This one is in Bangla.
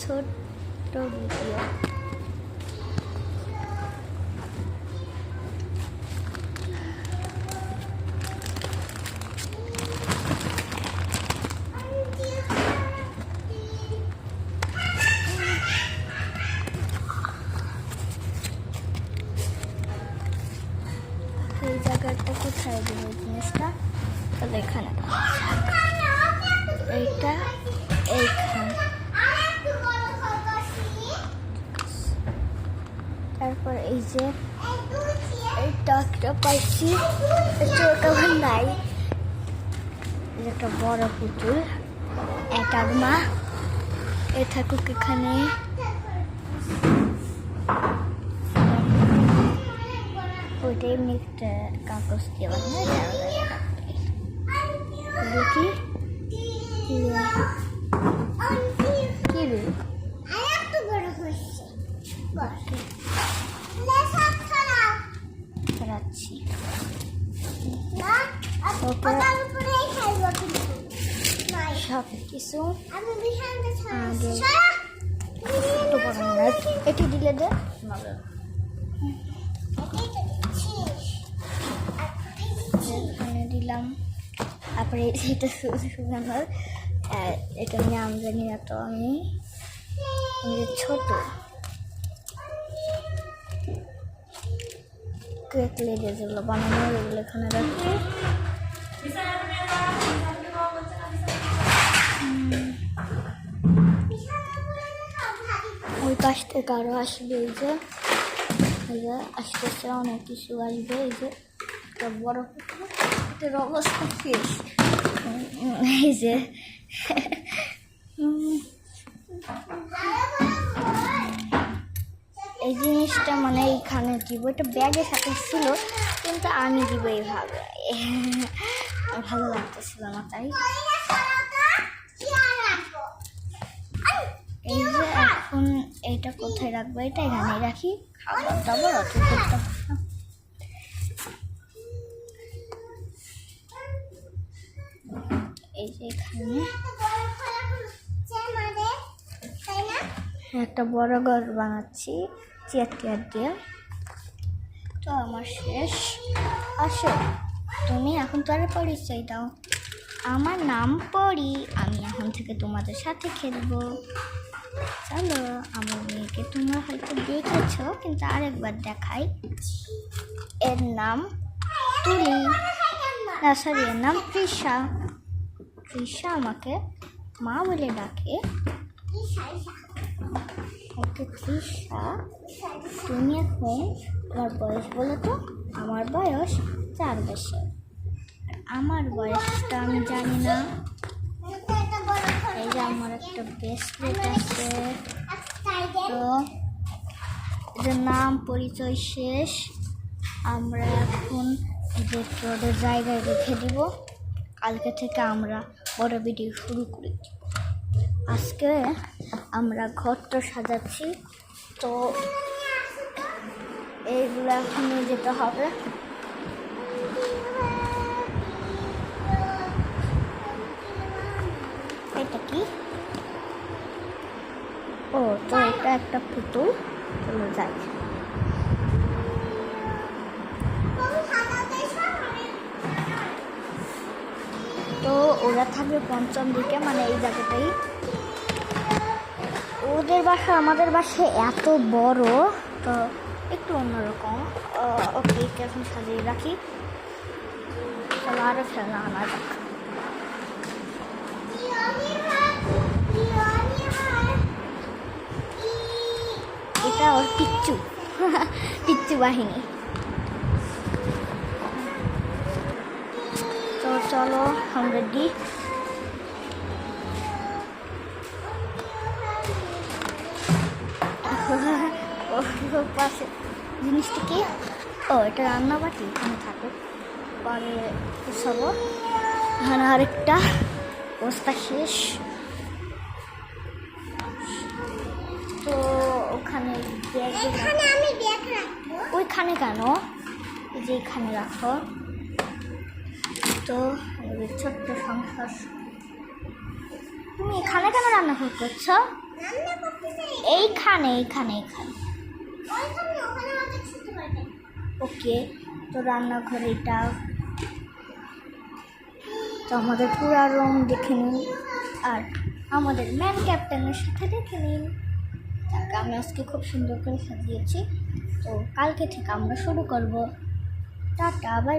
ছোট্ট ভিডিও এই জায়গাটা কোথায় দেবো জিনিসটা? তাহলে এখানে এইটা এইখানে। তারপর এই যে এই টকটা পাইছি। এটা কেমন নাই। একটা বড় পুতুল এটার মা এ থাকুক এখানে। ওইটা এমনি একটা কাগজ দিয়ে বানানো দেখি। কি রে? কি রে করাচ্ছি কিছু আগে। এটি দিলে দে দিলাম তারপরে এটা সুগানোর এটা আমি আম জানি না তো আমি ছোট কেক লেগে যেগুলো বানানো, এগুলো এখানে রাখি পাশ থেকে আরও আসবে এই যে এই যে আসতেছে অনেক কিছু আসবে এই যে একটা বড় পুকুর অবস্থা শেষ এই যে এই জিনিসটা মানে এইখানে দিব। এটা ব্যাগের সাথে ছিল, কিন্তু আমি দিব এইভাবে। ভালো লাগতেছিল না, তাই। এই যে এইটা কোথায় রাখব? এটা এখানে রাখি। অত করতে এই যে এখানে। একটা বড় ঘর বানাচ্ছি, চেয়ার টেয়ার দিয়ে। তো আমার শেষ। আসো, তুমি এখন তো আর পরিচয় দাও। আমার নাম পড়ি আমি এখন থেকে তোমাদের সাথে খেলব। চলো, আমার মেয়েকে তোমরা হয়তো দেখেছ, কিন্তু আরেকবার দেখাই। এর নাম তুলি। না সরি এর নাম তৃষা। তৃষা আমাকে মা বলে ডাকে। তৃষা, তুমি এখন তোমার বয়স বলো তো, আমার বয়স চার বছর। আমার বয়সটা আমি জানি না। আমার একটা ব্রেসলেট আছে। তো এদের নাম পরিচয় শেষ। আমরা এখন যে ওদের জায়গায় রেখে দিব। কালকে থেকে আমরা বড় ভিডিও শুরু করে আজকে আমরা ঘরটা সাজাচ্ছি। তো এইগুলো এখন যেতে হবে এটা কি ও তো এটা একটা পুতুল। চলো যাই। তো ওরা থাকবে পঞ্চম দিকে মানে এই জায়গাটাই। ওদের বাসা আমাদের বাসা এত বড়, তো একটু অন্যরকম। ওকে এখন সাজিয়ে রাখি। চলো আরও খেলনা আনা যাক এটা ওর পিচ্চু পিচ্চু বাহিনী চলো আমরা দি পাশে জিনিসটা কি ও, এটা রান্নাবাটি এখানে থাকুক পরে গুছাবো এখানে আরেকটা। অবস্থা শেষ। এখানে আমি ব্যাগ রাখব। ওইখানে কেন? এই যে এখানে রাখো। তো ছোট্ট সংসার। তুমি এখানে কেন রান্না করছ? এইখানে এইখানে পারবেন ওকে তো রান্নাঘর এটা। তো আমাদের পুরা রুম দেখে নিন। আর আমাদের ম্যান ক্যাপ্টেনের সাথে দেখে নিন। তাকে আমি আজকে খুব সুন্দর করে সাজিয়েছি। তো কালকে থেকে আমরা শুরু করব। Tata bye